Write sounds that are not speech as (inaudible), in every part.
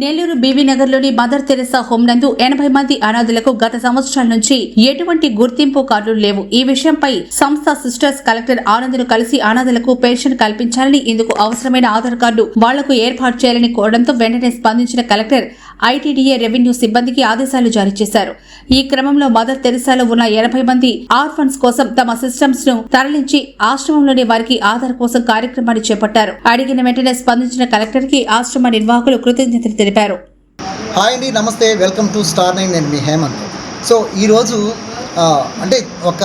నెల్లూరు బీవీనగర్లోని mother Teresa home నందు ఎనభై మంది అనాథులకు గత సంవత్సరాల నుంచి ఎటువంటి గుర్తింపు కార్డులు లేవు. ఈ విషయంపై సంస్థ సిస్టర్స్ కలెక్టర్ ఆనంద్ను కలిసి అనాథులకు పెన్షన్ కల్పించాలని ఇందుకు అవసరమైన ఆధార్ కార్డు వాళ్ళకు ఏర్పాటు చేయాలని కోరడంతో వెంటనే స్పందించిన కలెక్టర్ ఐటీడీఏ రెవెన్యూ సిబ్బందికి ఆదేశాలు జారీ చేశారు. ఈ క్రమంలో మదర్ తెరిసాలో ఉన్న ఎనభై మంది ఆర్ఫన్స్ కోసం తమ సిస్టమ్స్ను తరలించి ఆశ్రమంలోని వారికి ఆధార్ కోసం కార్యక్రమాన్ని చేపట్టారు. అడిగిన వెంటనే స్పందించిన కలెక్టర్కి ఆశ్రమ నిర్వాహకులు కృతజ్ఞతలు తెలిపారు. హాయ్ అండి నమస్తే. Welcome to star nine. నేను మీ హేమంత్. సో ఈరోజు అంటే ఒక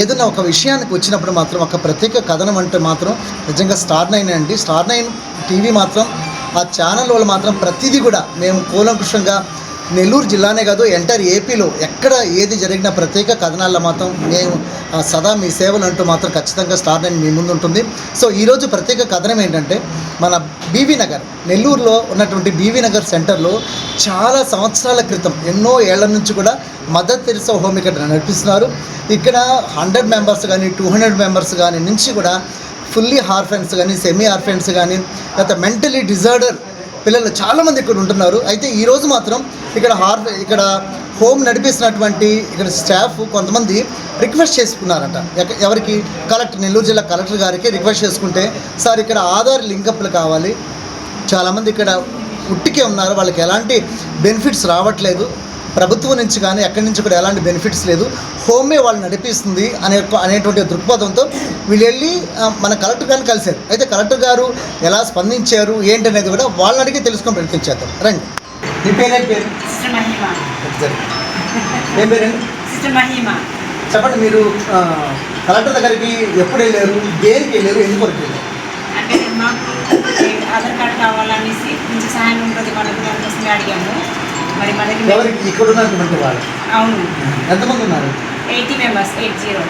ఏదైనా ఒక విషయానికి వచ్చినప్పుడు మాత్రం ఒక ప్రత్యేక కథనం అంటే మాత్రం నిజంగా స్టార్ నైన్ అండి. స్టార్ నైన్ టీవీ మాత్రం ఆ ఛానల్ వాళ్ళు మాత్రం ప్రతిదీ కూడా మేము కూలంకుషంగా నెల్లూరు జిల్లానే కాదు ఎంటర్ ఏపీలో ఎక్కడ ఏది జరిగిన ప్రత్యేక కథనాల్లో మాత్రం మేము సదా మీ సేవలు అంటూ మాత్రం ఖచ్చితంగా స్టార్ నైన్ మీ ముందు ఉంటుంది. సో ఈరోజు ప్రత్యేక కథనం ఏంటంటే మన బీవీ నగర్ నెల్లూరులో ఉన్నటువంటి బీవీ నగర్ సెంటర్లో చాలా సంవత్సరాల క్రితం ఎన్నో ఏళ్ళ నుంచి కూడా మదర్ తెరిసా హోమ్ ఇక్కడ నడిపిస్తున్నారు. ఇక్కడ హండ్రెడ్ మెంబర్స్ కానీ టూ హండ్రెడ్ మెంబర్స్ కానీ నుంచి కూడా ఫుల్లీ హార్ఫెన్స్ కానీ సెమీ హార్ఫెన్స్ కానీ లేకపోతే మెంటలీ డిజార్డర్ పిల్లలు చాలామంది ఇక్కడ ఉంటున్నారు. అయితే ఈరోజు మాత్రం ఇక్కడ హార్ ఇక్కడ హోమ్ నడిపిస్తున్నటువంటి ఇక్కడ స్టాఫ్ కొంతమంది రిక్వెస్ట్ చేసుకున్నారంట. ఎవరికి? కలెక్టర్ నెల్లూరు జిల్లా కలెక్టర్ గారికి రిక్వెస్ట్ చేసుకుంటే సార్ ఇక్కడ ఆధార్ లింకప్లు కావాలి. చాలామంది ఇక్కడ ఉట్టికే ఉన్నారు. వాళ్ళకి ఎలాంటి బెనిఫిట్స్ రావట్లేదు. ప్రభుత్వం నుంచి కానీ ఎక్కడి నుంచి కూడా ఎలాంటి బెనిఫిట్స్ లేదు. హోమే వాళ్ళు నడిపిస్తుంది అనే అనేటువంటి దృక్పథంతో వీళ్ళు వెళ్ళి మన కలెక్టర్ గారిని కలిశారు. అయితే కలెక్టర్ గారు ఎలా స్పందించారు ఏంటనేది కూడా వాళ్ళని అడిగి తెలుసుకొని ప్రయత్నించేద్దాం రండి. మీ పేరు. ఏం పేరండి? చెప్పండి మీరు కలెక్టర్ దగ్గరికి ఎప్పుడు వెళ్ళారు దేనికి వెళ్ళారు ఎందుకు వరకు వెళ్ళారు అంటే మాకు ఆధార్ కార్డు కావాలనేసి కొంచెం సహాయం ఉంటుంది మనకు దానికోసమే అడిగాము. మరి మన దగ్గర ఎవరికి? ఇక్కడ ఉన్నటువంటి వాళ్ళు. అవును. ఎంతమంది ఉన్నారు? Eighty members eight zero.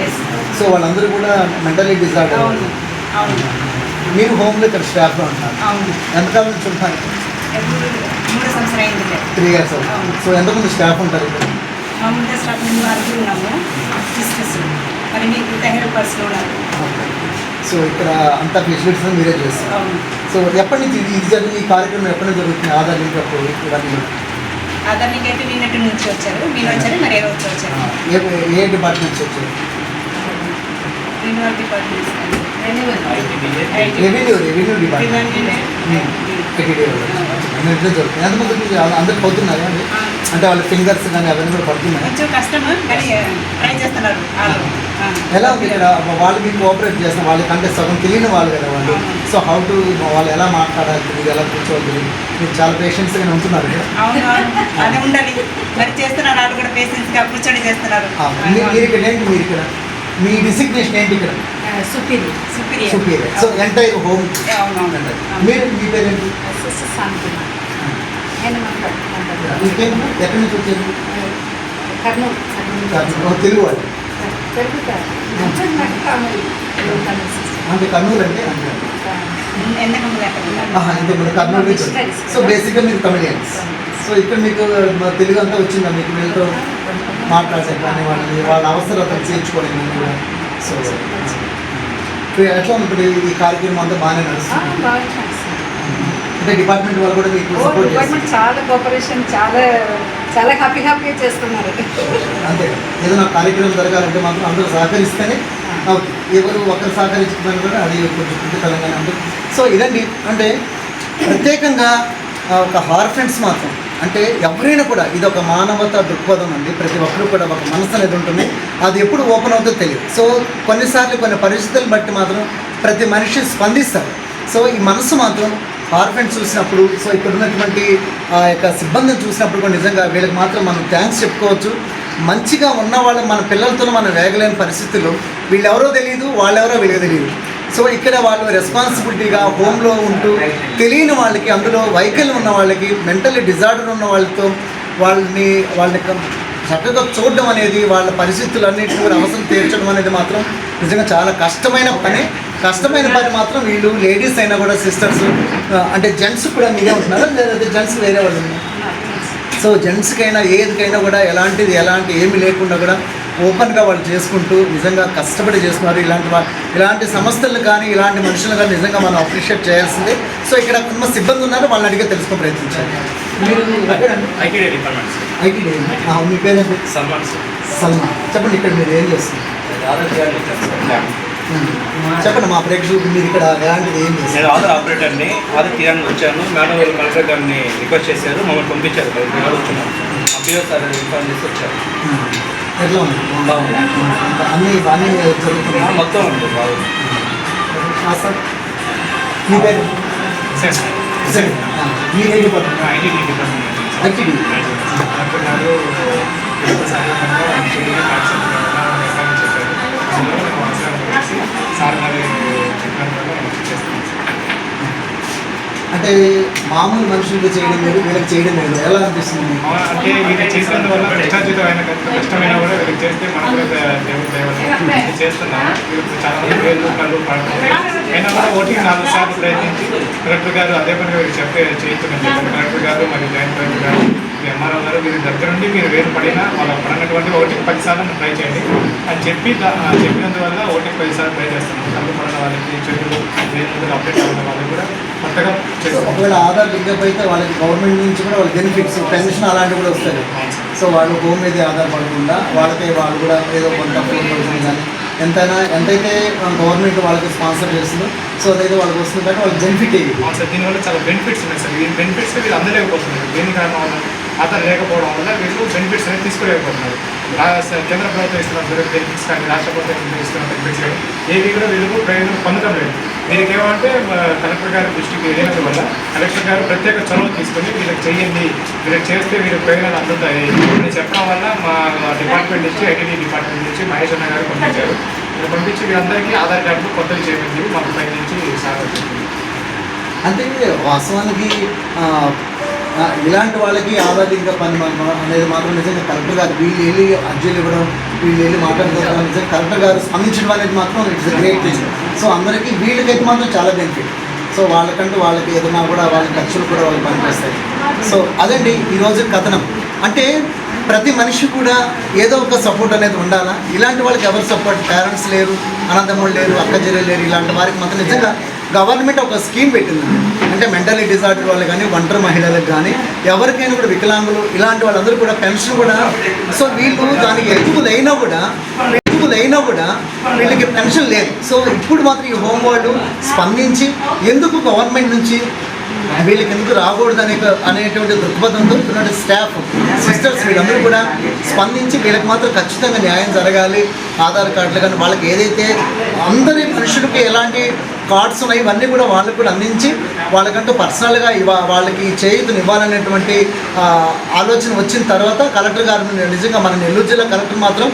Yes. So వాళ్ళందరూ కూడా మెంటలీ డిజార్డర్ అవును. అవును. మీరు హోమ్లో ఇక్కడ స్టాఫ్లో ఉంటున్నారు అవును. ఎంతకాలం నుంచి ఎప్పుడు మూడో సంవత్సరం అయింది త్రీ ఇయర్స్. సో ఎంతమంది స్టాఫ్ ఉంటారు ఇక్కడ? మా ముందు స్టాఫ్ మేము అడుగు ఉన్నాము. సిస్టర్స్. మరి మీకు హెల్పర్స్ ఉన్నారు. సో ఇక్కడ అంతా ఫెసిలిటీస్ మీరే చేస్తారు. సో ఎప్పటి నుంచి ఇది- ఇది జరిగి ఈ కార్యక్రమం ఎప్పటి నుంచి జరుగుతుంది? ఆధార్ లింక్ అప్పుడు ఇవన్నీ ఆధార్ లింక్ అయితే నిన్నటి నుంచి వచ్చారు. మీరు వచ్చారు మరి ఏ రోజు వచ్చారు? ఏ ఏ డిపార్ట్మెంట్ నుంచి వచ్చారు? Renewal department revenue. Revenue department. జరుగుతుంది ఎంతమందికి అందరికి అండి? అంటే వాళ్ళ ఫింగర్స్ కానీ అవన్నీ కూడా పడుతున్నాయి. కొంచెం కష్టం కానీ ట్రై చేస్తున్నారు. ఎలా ఉంది ఇక్కడ? వాళ్ళు మీకు కోఆపరేట్ చేస్తారు వాళ్ళకంటే సగం తెలియని వాళ్ళు కదా వాళ్ళు. సో హౌ టు వాళ్ళు ఎలా మాట్లాడాలి తెలియదు ఎలా కూర్చోవాలి తెలియదు. మీరు చాలా పేషెంట్స్గానే ఉంటున్నారు ఇక్కడ అవును అవును. (laughs) అదే ఉండాలి. మరి చేస్తున్నారు వాళ్ళు కూడా పేషెంట్స్గా కూర్చొని చేస్తున్నారు. మీరు ఇక్కడ ఏంటి మీరు ఇక్కడ? మీ డిసిగ్నేషన్ ఏంటి ఇక్కడ? Superior. Superior. Superior. So entire home మీరు మీ పేరేంటి? ఎక్కడి నుంచి వచ్చారు? ఓ, తెలుగు వాళ్ళు. అంటే కర్నూలు అంటే అంటే ఎందుకంటే అక్కడ ఉన్నారు. ఆహా, ఇంత మీరు కర్నూలు. సో బేసిక్గా మీరు తమిళియన్స్ సో ఇక్కడ మీకు తెలుగు అంతా వచ్చిందా మీకు? వీళ్ళతో మాట్లాడే కానీ వాళ్ళని వాళ్ళ అవసరాలను తీర్చుకోవడం కానీ కూడా. సో ఎట్లా ఇప్పుడు ఈ కార్యక్రమం అంతా బాగానే నడుస్తుంది? అంటే డిపార్ట్మెంట్ వాళ్ళు కూడా మీకు సపోర్ట్ డిపార్ట్మెంట్ చేస్తారు. చాలా కోఆపరేషన్ చాలా చాలా హ్యాపీ హ్యాపీగా చేస్తున్నారు. అంతే. ఏదైనా కార్యక్రమం జరగాలంటే మాత్రం అందరూ సహకరిస్తేనే ఎవరు ఒకరు సహకరించడానికి కూడా అది కొంచెం తెలంగాణ ఉంటుంది సో ఇదండి. అంటే ప్రత్యేకంగా ఒక హార్ఫెండ్స్ మాత్రం. అంటే ఎవరైనా కూడా ఇది ఒక మానవత దృక్పథం అండి. ప్రతి ఒక్కరు కూడా ఒక మనసు అనేది ఉంటుంది. అది ఎప్పుడు ఓపెన్ అవుతుందో తెలియదు. సో కొన్నిసార్లు కొన్ని పరిస్థితులను బట్టి మాత్రం ప్రతి మనిషి స్పందిస్తారు. సో ఈ మనసు మాత్రం హార్ఫెండ్స్ చూసినప్పుడు సో ఇక్కడ ఉన్నటువంటి ఆ యొక్క సిబ్బందిని చూసినప్పుడు కూడా నిజంగా వీళ్ళకి మాత్రం మనం థ్యాంక్స్ చెప్పుకోవచ్చు. మంచిగా ఉన్న వాళ్ళు మన పిల్లలతో మనం వేగలేని పరిస్థితుల్లో వీళ్ళెవరో తెలియదు వాళ్ళెవరో వీళ్ళకి తెలియదు సో ఇక్కడ వాళ్ళు రెస్పాన్సిబిలిటీగా హోమ్లో ఉంటూ తెలియని వాళ్ళకి అందులో వైకల్యం ఉన్న వాళ్ళకి మెంటల్లీ డిజార్డర్ ఉన్న వాళ్ళతో వాళ్ళని వాళ్ళని చక్కగా చూడడం అనేది వాళ్ళ పరిస్థితులన్నింటినీ కూడా అవసరం తీర్చడం అనేది మాత్రం నిజంగా చాలా కష్టమైన పని. కష్టమైన పని మాత్రం వీళ్ళు లేడీస్ అయినా కూడా సిస్టర్స్ అంటే జెంట్స్ కూడా మీరే ఉంటున్నారా? లేదంటే జెంట్స్ వేరే వాళ్ళు ఉన్నారా? సో జెంట్స్కైనా ఏదికైనా కూడా ఎలాంటిది ఎలాంటి ఏమి లేకుండా కూడా ఓపెన్గా వాళ్ళు చేసుకుంటూ నిజంగా కష్టపడి చేస్తున్నారు ఇలాంటి వా- ఇలాంటి సంస్థలు కానీ ఇలాంటి మనుషులు కానీ నిజంగా మనం అప్రిషియేట్ చేయాల్సిందే. సో ఇక్కడ కొంత సిబ్బంది ఉన్నారు వాళ్ళని అడిగే తెలుసుకుని ప్రయత్నించాలి. మీరు? ఐటీడీ మీ పేరేంటి? సల్మాన్ సార్. సల్మా చెప్పండి ఇక్కడ మీరు ఏం చేస్తున్నారు? చెప్పండి మా ప్రేక్షకులకు మీరు ఇక్కడ ఎలాంటిది ఏం నేను చేస్తారు ఆధార్ ఆపరేటర్ని ఆధార్ తీయడానికి వచ్చాను. మేడం గారు కలెక్టర్ గారిని రిక్వెస్ట్ చేశారు. మమ్మల్ని పంపించారు. ఇక్కడ మేము వచ్చున్నాం అప్పియో సార్ ఇన్ఫార్మ్ చేసి వచ్చారు. ఎట్లా ఉంది? బాగుంది. అన్నీ ఆ, జరుగుతున్నాయి? మొత్తం ఉంది. బాగుంది. సార్. మీ పేరు? సార్. సరే మీరు ఏ డిపార్ట్మెంట్. ఐటీ డిపార్ట్మెంట్ ఐటీడీ అంటే మామూలు మనుషులకు చేయడం లేదు వీళ్ళకి చేయడం లేదు. ఎలా అనిపిస్తుంది? మీకు? అవునా, అంటే వీళ్ళు చేసినందువల్ల కష్టార్జితమైన కష్టమైన కూడా వీళ్ళకి చేస్తే మనకు కూడా దేవుడు దేవత చేస్తున్నాం చాలా మంది వేలు కళ్ళు పడుతుంది అయినా కూడా ఓటింగ్ నాలుగు సార్లు ప్రయత్నించి కలెక్టర్ గారు అదే పనిగా వీళ్ళు చెప్పే చేయించమని చెప్పారు. కలెక్టర్ గారు మరియు జాయింట్ కలెక్టర్ గారు ఈ ఎంఆర్ఓ గారు వీరి దగ్గర నుండి మీరు వేరు పడినా వాళ్ళ పడినటువంటి ఓటింగ్ పది సార్లు ట్రై చేయండి. అని చెప్పి దా- ఆ చెప్పినందువల్ల ఓటింగ్ పది సార్లు ట్రై చేస్తున్నాం కళ్ళు పడిన వాళ్ళకి అప్డేట్ అవ్వడం వాళ్ళకి కూడా కొత్తగా ఒకవేళ ఆధార్ లింక్ అయితే వాళ్ళకి గవర్నమెంట్ నుంచి కూడా వాళ్ళకి బెనిఫిట్స్ పెన్షన్ అలాంటివి కూడా వస్తాయి. సో వాళ్ళు హోమ్ మీద ఆధారపడకుండా వాళ్ళకి వాళ్ళు కూడా ఏదో కొంత ఫోన్ పడుతుంది కానీ ఎంతైనా ఎంతైతే గవర్నమెంట్ వాళ్ళకి స్పాన్సర్ చేస్తుందో సో అదైతే వాళ్ళకి వస్తుంది కానీ వాళ్ళకి బెనిఫిట్ అవును సార్ దీనివల్ల చాలా బెనిఫిట్స్ ఉన్నాయి సార్. ఈ బెనిఫిట్స్ వీళ్ళు అందలేకపోతున్నారు దేని కారణం ఆధార్ లేకపోవడం వల్ల వీళ్ళు బెనిఫిట్స్ అనేది తీసుకోలేకపోతున్నారు. కేంద్ర ప్రభుత్వం ఇస్తున్న బెనిఫిట్స్ కానీ రాష్ట్ర ప్రభుత్వం ఇస్తున్న బెనిఫిట్స్ కానీ ఏవి కూడా వీళ్ళకు ప్రయోజనం పొందడం లేదు. దీనికి ఏమంటే మా కలెక్టర్ గారి దృష్టికి వెళ్ళడం వల్ల కలెక్టర్ గారు ప్రత్యేక చొరవ తీసుకొని వీళ్ళకి చేయండి వీళ్ళకి చేస్తే వీళ్ళకి ప్రయోజనాలు అందుతాయి అని చెప్పడం వల్ల మా డిపార్ట్మెంట్ నుంచి ఐటీడీ డిపార్ట్మెంట్ నుంచి మహేష్ అన్న గారు పంపించారు. వీళ్ళు పంపించి వీళ్ళందరికీ ఆధార్ కార్డులు కొత్తవి చేయండి మాకు పై నుంచి సార్ అంటే వాస్తవానికి ఇలాంటి వాళ్ళకి ఆధార్ పని అనేది మాత్రం నిజంగా కరెక్ట్ గారు వీళ్ళు వెళ్ళి అర్జీలు ఇవ్వడం వీళ్ళు వెళ్ళి మాట్లాడుకోవడం నిజంగా కరెక్ట్ గారు స్పందించడం అనేది మాత్రం ఇట్స్ గ్రేట్ థింగ్ సో అందరికీ వీళ్ళకైతే మాత్రం చాలా బెనిఫిట్ సో వాళ్ళకంటూ వాళ్ళకి ఏదైనా కూడా వాళ్ళ ఖర్చులు కూడా వాళ్ళకి పనిచేస్తాయి. సో అదండి ఈరోజు కథనం. అంటే ప్రతి మనిషి కూడా ఏదో ఒక సపోర్ట్ అనేది ఉండాలా? ఇలాంటి వాళ్ళకి ఎవరు సపోర్ట్ పేరెంట్స్ లేరు అనంతములు లేరు అక్క లేరు ఇలాంటి వారికి మాత్రం నిజంగా గవర్నమెంట్ ఒక స్కీమ్ పెట్టింది. అంటే మెంటలీ డిజార్డర్ వాళ్ళు కానీ ఒంటరి మహిళలకు కానీ ఎవరికైనా కూడా వికలాంగులు ఇలాంటి వాళ్ళందరూ కూడా పెన్షన్ కూడా. సో వీళ్ళు దానికి ఎలిజిబుల్ అయినా కూడా ఎలిజిబుల్ అయినా కూడా వీళ్ళకి పెన్షన్ లేదు. సో ఇప్పుడు మాత్రం ఈ హోమ్ వాళ్ళు స్పందించి ఎందుకు గవర్నమెంట్ నుంచి వీళ్ళకి ఎందుకు రాకూడదు అనే అనేటువంటి దృక్పథంతో ఉన్నటువంటి స్టాఫ్ సిస్టర్స్ వీళ్ళందరూ కూడా స్పందించి వీళ్ళకి మాత్రం ఖచ్చితంగా న్యాయం జరగాలి. ఆధార్ కార్డులు కానీ వాళ్ళకి ఏదైతే అందరి మనుషులకి ఎలాంటి కార్డ్స్ ఉన్నాయి ఇవన్నీ కూడా వాళ్ళకి కూడా అందించి వాళ్ళకంటూ పర్సనల్గా ఇవా వాళ్ళకి చేయుతుని ఇవ్వాలనేటువంటి ఆలోచన వచ్చిన తర్వాత కలెక్టర్ గారు నిజంగా మన నెల్లూరు జిల్లా కలెక్టర్ మాత్రం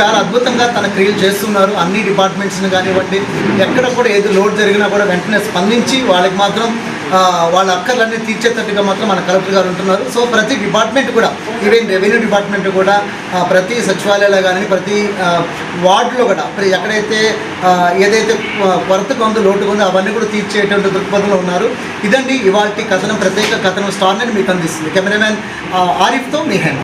చాలా అద్భుతంగా తన క్రియలు చేస్తున్నారు. అన్ని డిపార్ట్మెంట్స్ని కానివ్వండి ఎక్కడ కూడా ఏది లోడ్ జరిగినా కూడా వెంటనే స్పందించి వాళ్ళకి మాత్రం వాళ్ళ అక్కర్లన్నీ తీర్చేటట్టుగా మాత్రం మన కలెక్టర్ గారు ఉంటున్నారు. సో ప్రతి డిపార్ట్మెంట్ కూడా ఈవెన్ రెవెన్యూ డిపార్ట్మెంట్ కూడా ప్రతి సచివాలయాలు కానీ ప్రతి వార్డులో కూడా ఎక్కడైతే ఏదైతే కొ- కొరతగా ఉందో లోటుగా ఉందో అవన్నీ కూడా తీర్చేటువంటి దృక్పథంలో ఉన్నారు. ఇదండి ఇవాళ కథనం ప్రత్యేక కథనం స్టార్ని మీకు అందిస్తుంది. కెమెరామ్యాన్ ఆరిఫ్తో మీ హ్యాండ్